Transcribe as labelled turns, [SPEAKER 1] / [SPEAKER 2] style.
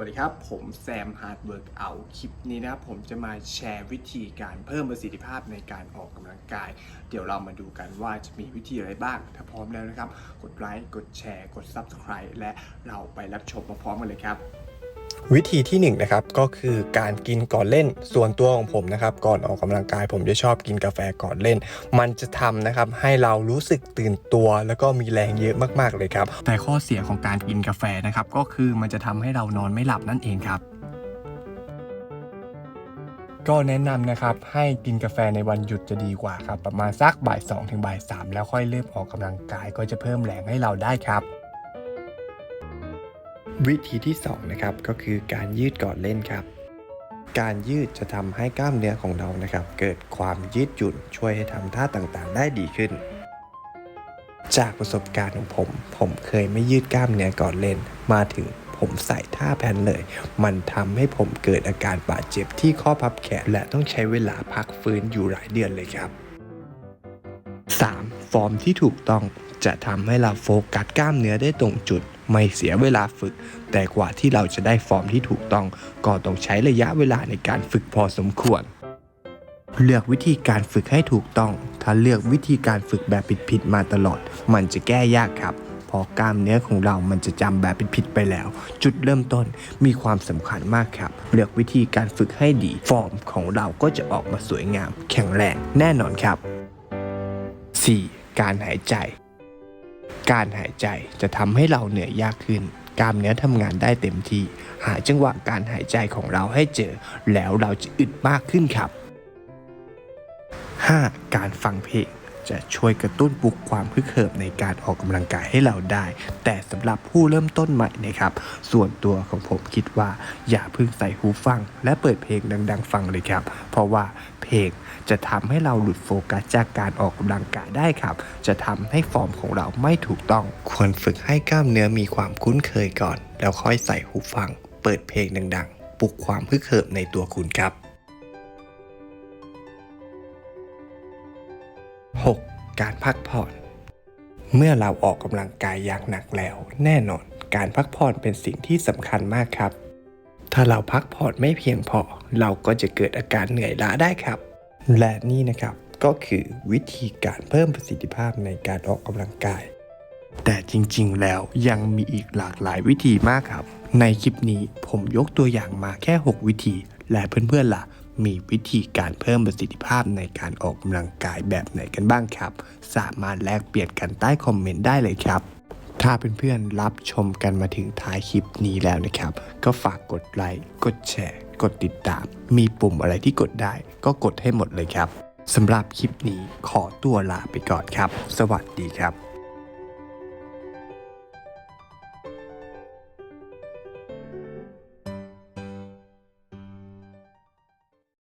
[SPEAKER 1] วัสดีครับ ผมแซมฮาร์ดเวิร์กเอาคลิปนี้นะครับ ผมจะมาแชร์วิธีการเพิ่มประสิทธิภาพในการออกกำลังกาย เดี๋ยวเรามาดูกันว่าจะมีวิธีอะไรบ้าง ถ้าพร้อมแล้วนะครับ กดไลค์ กดแชร์ กด Subscribe และเราไปรับชมมาพร้อมกันเลยครับ
[SPEAKER 2] วิธีที่1นงนะครับก็คือการกินก่อนเล่นส่วนตัวของผมนะครับ ก่อนออกกำลังกายผมจะชอบกินกาแฟก่อนเล่น มันจะทำนะครับให้เรารู้สึกตื่นตัว แล้วก็มีแรงเยอะมากๆเลยครับ
[SPEAKER 1] แต่ข้อเสียของการกินกาแฟนะครับก็คือมันจะทำให้เรานอนไม่หลับนั่นเองครับ
[SPEAKER 2] ก็แนะนำนะครับให้กินกาแฟในวันหยุดจะดีกว่าครับ ประมาณสักบ่าย2ถึงบ่าย3แล้วค่อยเริ่มออกกำลังกายก็จะเพิ่มแรงให้เราได้ครับ วิธีที่2นะครับก็คือการยืดก่อนเล่นครับ การยืดจะทำให้กล้ามเนื้อของเรานะครับ เกิดความยืดหยุ่นช่วยให้ทำท่าต่างๆ ได้ดีขึ้น จากประสบการณ์ของผม ผมเคยไม่ยืดกล้ามเนื้อก่อนเล่น มาถึงผมใส่ท่าแพนเลย มันทำให้ผมเกิดอาการบาดเจ็บที่ข้อพับแขน และต้องใช้เวลาพักฟื้นอยู่หลายเดือนเลยครับ 3. ฟอร์มที่ถูกต้องจะทำให้เราโฟกัสกล้ามเนื้อได้ตรงจุด ไม่เสียเวลาฝึก แต่กว่าที่เราจะได้ฟอร์มที่ถูกต้องก็ต้องใช้ระยะเวลาในการฝึกพอสมควร เลือกวิธีการฝึกให้ถูกต้อง ถ้าเลือกวิธีการฝึกแบบผิดๆมาตลอด มันจะแก้ยากครับเพราะกล้ามเนื้อของเรามันจะจำแบบผิดๆไปแล้ว จุดเริ่มต้นมีความสำคัญมากครับ เลือกวิธีการฝึกให้ดี ฟอร์มของเราก็จะออกมาสวยงาม แข็งแรงแน่นอนครับ 4. การหายใจ การหายใจจะทำให้เราเหนื่อยยากขึ้น กล้ามเนื้อทำงานได้เต็มที่ หาจังหวะการหายใจของเราให้เจอ แล้วเราจะอึดมากขึ้นครับ 5. การฟังเพลง จะช่วยกระตุ้นปลุกความพึกเหิมในการออกกำลังกายให้เราได้ แต่สำหรับผู้เริ่มต้นใหม่นะครับ ส่วนตัวของผมคิดว่า อย่าเพิ่งใส่หูฟัง และเปิดเพลงดัง ๆ ฟังเลยครับ เพราะว่าเพลงจะทำให้เราหลุดโฟกัสจากการออกกำลังกายได้ครับ จะทำให้ฟอร์มของเราไม่ถูกต้อง ควรฝึกให้กล้ามเนื้อมีความคุ้นเคยก่อน แล้วค่อยใส่หูฟัง เปิดเพลงดัง ๆ ปลุกความพึกเหิมในตัวคุณครับ 6. การพักผ่อน เมื่อเราออกกำลังกายอย่างหนักแล้ว แน่นอนการพักผ่อนเป็นสิ่งที่สำคัญมากครับ ถ้าเราพักผ่อนไม่เพียงพอ เราก็จะเกิดอาการเหนื่อยล้าได้ครับ และนี่นะครับก็คือวิธีการเพิ่มประสิทธิภาพในการออกกำลังกาย แต่จริงๆแล้วยังมีอีกหลากหลายวิธีมากครับ ในคลิปนี้ผมยกตัวอย่างมาแค่ 6 วิธี และเพื่อนๆล่ะ มีวิธีการเพิ่มประสิทธิภาพในการออกกำลังกายแบบไหนกันบ้างครับ สามารถแลกเปลี่ยนกันใต้คอมเมนต์ได้เลยครับ ถ้าเพื่อนๆรับชมกันมาถึงท้ายคลิปนี้แล้วนะครับ ก็ฝากกดไลค์กดแชร์ กดติดตาม มีปุ่มอะไรที่กดได้ ก็กดให้หมดเลยครับสำหรับคลิปนี้ขอตัวลาไปก่อนครับ สวัสดีครับ